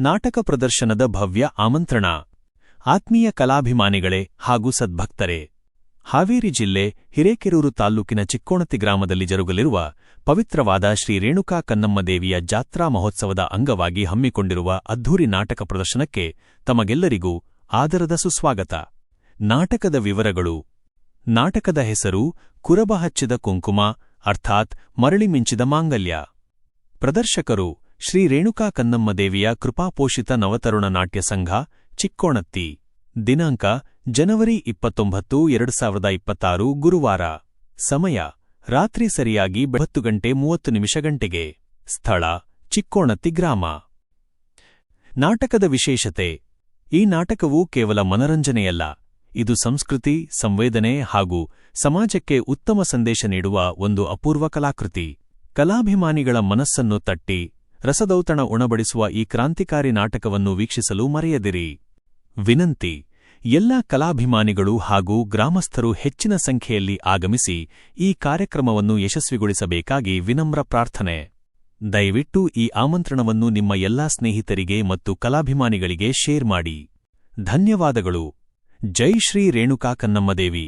ನಾಟಕ ಪ್ರದರ್ಶನದ ಭವ್ಯ ಆಮಂತ್ರಣ. ಆತ್ಮೀಯ ಕಲಾಭಿಮಾನಿಗಳೇ ಹಾಗೂ ಸದ್ಭಕ್ತರೇ, ಹಾವೇರಿ ಜಿಲ್ಲೆ ಹಿರೇಕೆರೂರು ತಾಲ್ಲೂಕಿನ ಚಿಕ್ಕೋಣತಿ ಗ್ರಾಮದಲ್ಲಿ ಜರುಗಲಿರುವ ಪವಿತ್ರವಾದ ಶ್ರೀ ರೇಣುಕಾ ಕನ್ನಮ್ಮ ದೇವಿಯ ಜಾತ್ರಾ ಮಹೋತ್ಸವದ ಅಂಗವಾಗಿ ಹಮ್ಮಿಕೊಂಡಿರುವ ಅದ್ಧೂರಿ ನಾಟಕ ಪ್ರದರ್ಶನಕ್ಕೆ ತಮಗೆಲ್ಲರಿಗೂ ಆದರದ ಸುಸ್ವಾಗತ. ನಾಟಕದ ವಿವರಗಳು. ನಾಟಕದ ಹೆಸರು ಕುರಬ ಹಚ್ಚಿದ ಕುಂಕುಮ, ಅರ್ಥಾತ್ ಮರಳಿ ಮಿಂಚಿದ ಮಾಂಗಲ್ಯ. ಪ್ರದರ್ಶಕರು ಶ್ರೀ ರೇಣುಕಾ ಕನ್ನಮ್ಮ ದೇವಿಯ ಕೃಪಾಪೋಷಿತ ನವತರುಣ ನಾಟ್ಯ ಸಂಘ, ಚಿಕ್ಕೋಣತ್ತಿ. ದಿನಾಂಕ, ಜನವರಿ ಇಪ್ಪತ್ತೊಂಬತ್ತು, ಎರಡು ಸಾವಿರದ ಇಪ್ಪತ್ತಾರು, ಗುರುವಾರ. ಸಮಯ, ರಾತ್ರಿ ಸರಿಯಾಗಿ ಬೆಳತ್ತು ಗಂಟೆ ಮೂವತ್ತು ನಿಮಿಷ ಗಂಟೆಗೆ. ಸ್ಥಳ, ಚಿಕ್ಕೋಣತ್ತಿ ಗ್ರಾಮ. ನಾಟಕದ ವಿಶೇಷತೆ. ಈ ನಾಟಕವು ಕೇವಲ ಮನರಂಜನೆಯಲ್ಲ, ಇದು ಸಂಸ್ಕೃತಿ, ಸಂವೇದನೆ ಹಾಗೂ ಸಮಾಜಕ್ಕೆ ಉತ್ತಮ ಸಂದೇಶ ನೀಡುವ ಒಂದು ಅಪೂರ್ವ ಕಲಾಕೃತಿ. ಕಲಾಭಿಮಾನಿಗಳ ಮನಸ್ಸನ್ನು ತಟ್ಟಿ ರಸದೌತಣ ಉಣಬಡಿಸುವ ಈ ಕ್ರಾಂತಿಕಾರಿ ನಾಟಕವನ್ನು ವೀಕ್ಷಿಸಲು ಮರೆಯದಿರಿ. ವಿನಂತಿ, ಎಲ್ಲ ಕಲಾಭಿಮಾನಿಗಳು ಹಾಗೂ ಗ್ರಾಮಸ್ಥರು ಹೆಚ್ಚಿನ ಸಂಖ್ಯೆಯಲ್ಲಿ ಆಗಮಿಸಿ ಈ ಕಾರ್ಯಕ್ರಮವನ್ನು ಯಶಸ್ವಿಗೊಳಿಸಬೇಕಾಗಿ ವಿನಮ್ರ ಪ್ರಾರ್ಥನೆ. ದಯವಿಟ್ಟು ಈ ಆಮಂತ್ರಣವನ್ನು ನಿಮ್ಮ ಎಲ್ಲಾ ಸ್ನೇಹಿತರಿಗೆ ಮತ್ತು ಕಲಾಭಿಮಾನಿಗಳಿಗೆ ಶೇರ್ ಮಾಡಿ. ಧನ್ಯವಾದಗಳು. ಜೈ ಶ್ರೀ ರೇಣುಕಾ ಕನ್ನಮ್ಮದೇವಿ